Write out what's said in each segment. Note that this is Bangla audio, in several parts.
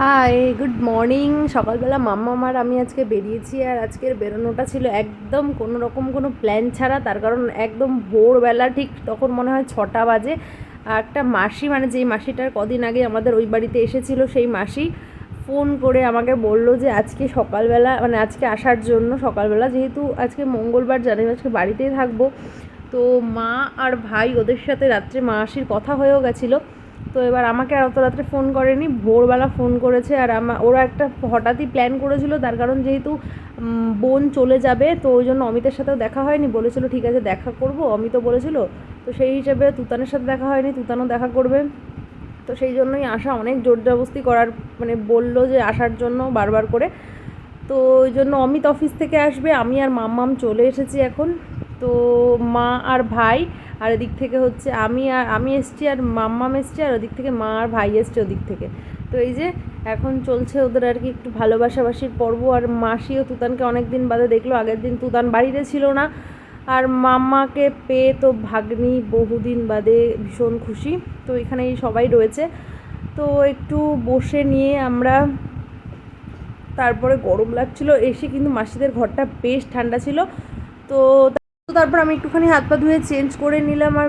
হাই গুড মর্নিং সকালবেলা মাম্মা আমার আমি আজকে বেরিয়েছি আর আজকের বেরোনোটা ছিল একদম কোনো রকম কোনো প্ল্যান ছাড়া। তার কারণ একদম ভোরবেলা ঠিক তখন মনে হয় ছটা বাজে। আর একটা মাসি মানে যেই মাসিটার কদিন আগে আমাদের ওই বাড়িতে এসেছিল, সেই মাসি ফোন করে আমাকে বলল যে আজকে সকালবেলা মানে আজকে আসার জন্য সকালবেলা যেহেতু আজকে মঙ্গলবার জানি আজকে বাড়িতেই থাকব। তো মা আর ভাই ওদের সাথে রাত্রে মাসির কথা হয়েও গেছিল। তো এবার আমাকে আর অত রাত্রে ফোন করেনি, ভোরবেলা ফোন করেছে আর আমা ওরা একটা হঠাৎই প্ল্যান করেছিল, তার কারণ যেহেতু বোন চলে যাবে, তো ওই জন্য অমিতের সাথেও দেখা হয়নি, বলেছিল ঠিক আছে দেখা করব, অমিতও বলেছিল, তো সেই হিসেবে তুতানের সাথে দেখা হয়নি, তুতানও দেখা করবে। তো সেই জন্যই আসা অনেক জোর জবস্তি করার মানে বলল যে আসার জন্য বারবার করে। তো ওই জন্য অমিত অফিস থেকে আসবে, আমি আর মাম্মাম চলে এসেছি এখন। তো মা আর ভাই, আর এদিক থেকে হচ্ছে আমি আর, আমি এসছি আর মাম্মাম এসছে, আর ওদিক থেকে মা আর ভাই এসছে ওদিক থেকে। তো এই যে এখন চলছে ওদের আর কি একটু ভালোবাসাবাসির পর্ব, আর মাসিও তুতানকে অনেক দিন বাদে দেখল, আগের দিন তুতান বাড়িতে ছিল না। আর মাম্মাকে পেয়ে তো ভাগ্নি বহুদিন বাদে ভীষণ খুশি। তো এখানেই সবাই রয়েছে। তো একটু বসে নিয়ে আমরা তারপরে গরম লাগছিল, এসে কিন্তু মাসিদের ঘরটা বেশ ঠান্ডা ছিল। তো তো তারপর আমি একটুখানি হাত পা ধুয়ে চেঞ্জ করে নিলাম আর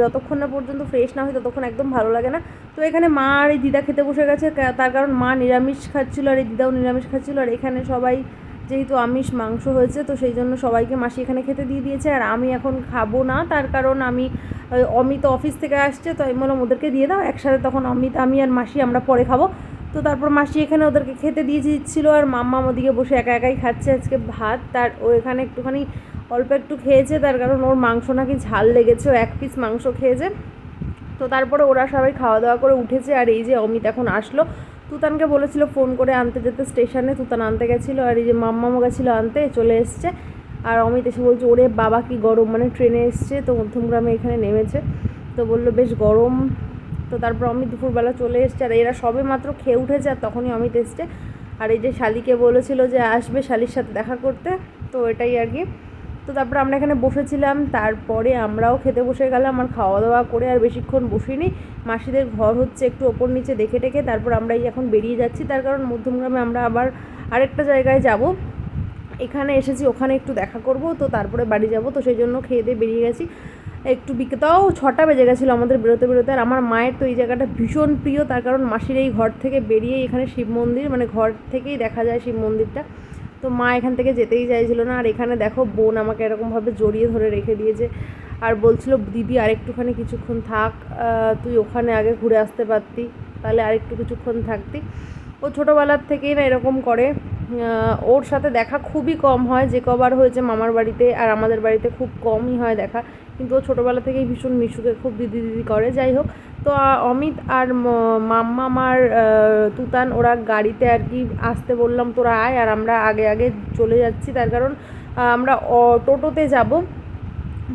যতক্ষণ না পর্যন্ত ফ্রেশ না হয় ততক্ষণ একদম ভালো লাগে না। তো এখানে মা আর এই দিদা খেতে বসে গেছে তার কারণ মা নিরামিষ খাচ্ছিল আর এই দিদাও নিরামিষ খাচ্ছিল। আর এখানে সবাই যেহেতু আমিষ মাংস হয়েছে, তো সেই জন্য সবাইকে মাসি এখানে খেতে দিয়ে দিয়েছে। আর আমি এখন খাব না, তার কারণ আমি অমিত অফিস থেকে আসছে, তো আমি বললাম ওদেরকে দিয়ে দাও, একসাথে তখন অমিত, আমি আর মাসি আমরা পরে খাব। তো তারপর মাসি এখানে ওদেরকে খেতে দিয়ে দিচ্ছিল আর মাম্মা ওদিকে বসে একা একাই খাচ্ছে আজকে ভাত। তার ও এখানে একটুখানি অল্প একটু খেয়েছে, তার কারণ ওর মাংস নাকি ঝাল লেগেছে, ও এক পিস মাংস খেয়েছে। তো তারপরে ওরা সবাই খাওয়া দাওয়া করে উঠেছে আর এই যে অমিত এখন আসলো। তুতানকে বলেছিল ফোন করে আনতে যেতে স্টেশনে, তুতান আনতে গেছিল আর এই যে মাম্মামও গেছিল আনতে, চলে এসছে। আর অমিত এসে বলছে, ওরে বাবা, কি গরম মানে ট্রেনে এসছে। তো মধ্যমগ্রামে এখানে নেমেছে। তো বলল, বেশ গরম। তো তারপর অমিত দুপুরবেলা চলে এসছে আর এরা সবে মাত্র খেয়ে উঠেছে আর তখনই অমিত এসছে। আর এই যে শালিকে বলেছিল যে আসবে শালির সাথে দেখা করতে, তো এটাই আর কি। তো তারপর আমরা এখানে বসেছিলাম, তারপরে আমরাও খেতে বসে গেলাম আমার খাওয়া দাওয়া করে আর বেশিক্ষণ বসিনি। মাসিদের ঘর হচ্ছে একটু ওপর নিচে দেখে টেকে, তারপর আমরা এই এখন বেরিয়ে যাচ্ছি। তার কারণ মধ্যমগ্রামে আমরা আবার আরেকটা জায়গায় যাব। এখানে এসেছি, ওখানে একটু দেখা করব, তো তারপরে বাড়ি যাব, তো সেই জন্য খেয়ে দিয়ে বেরিয়ে গেছি। একটু বিকে তাও ছটা বেজে গেছিল আমাদের বেরোতে বেরোতে, আর আমার মায়ের তো এই জায়গাটা ভীষণ প্রিয়, তার কারণ মাসির এই ঘর থেকে বেরিয়ে এখানে শিব মন্দির মানে ঘর থেকেই দেখা যায় শিব মন্দিরটা। তো মা এখান থেকে যেতেই চাইছিলো না, আর এখানে দেখো বোন আমাকে এরকমভাবে জড়িয়ে ধরে রেখে দিয়েছে, আর বলছিল, দিদি আরেকটুখানি কিছুক্ষণ থাক তুই ওখানে আগে ঘুরে আসতে পারতি, তাহলে আরেকটু কিছুক্ষণ থাকতি। ও ছোটোবেলার থেকেই না এরকম করে ওর সাথে দেখা খুবই কম হয়, যে কবার হয়েছে মামার বাড়িতে আর আমাদের বাড়িতে খুব কমই হয় দেখা। কিন্তু ও ছোটোবেলা থেকেই ভীষণ মিশুকে খুব দিদি দিদি করে। যাই হোক, তো অমিত আর মাম্মা আমার তুতান, ওরা গাড়িতে আর কি আসতে বললাম, তোরা আয় আর আমরা আগে আগে চলে যাচ্ছি। তার কারণ আমরা টোটোতে যাব।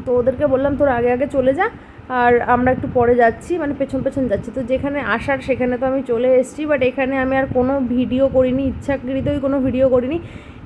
তো ওদেরকে বললাম, তোরা আগে আগে চলে যা। আর আমরা একটু পরে যাচ্ছি মানে পেছন পেছন যাচ্ছি। তো যেখানে আসার সেখানে তো আমি চলে এসেছি বাট এখানে আমি আর কোনো ভিডিও করিনি, ইচ্ছাকৃতই কোনো ভিডিও করিনি।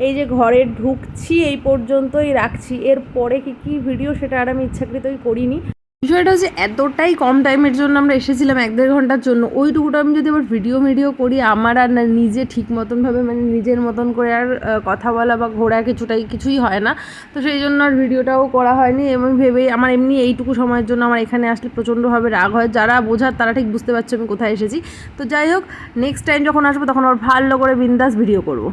এই যে ঘরে ঢুকছি, এই পর্যন্তই রাখছি। এর পরে কী কি ভিডিও সেটা আর আমি ইচ্ছাকৃতই করিনি। বিষয়টা হচ্ছে এতটাই কম টাইমের জন্য আমরা এসেছিলাম এক দেড় ঘণ্টার জন্য, ওইটুকুটা আমি যদি আবার ভিডিও ভিডিও করি, আমার আর না নিজে ঠিক মতনভাবে মানে নিজের মতন করে আর কথা বলা বা ঘোরা কিছুটাই কিছুই হয় না। তো সেই জন্য আর ভিডিওটাও করা হয়নি এবং ভেবেই আমার এমনি এইটুকু সময়ের জন্য আমার এখানে আসলে প্রচণ্ডভাবে রাগ হয়। যারা বোঝার তারা ঠিক বুঝতে পারছে আমি কোথায় এসেছি। তো যাই হোক নেক্সট টাইম যখন আসব তখন আবার ভালো করে বিন্দাস ভিডিও করব।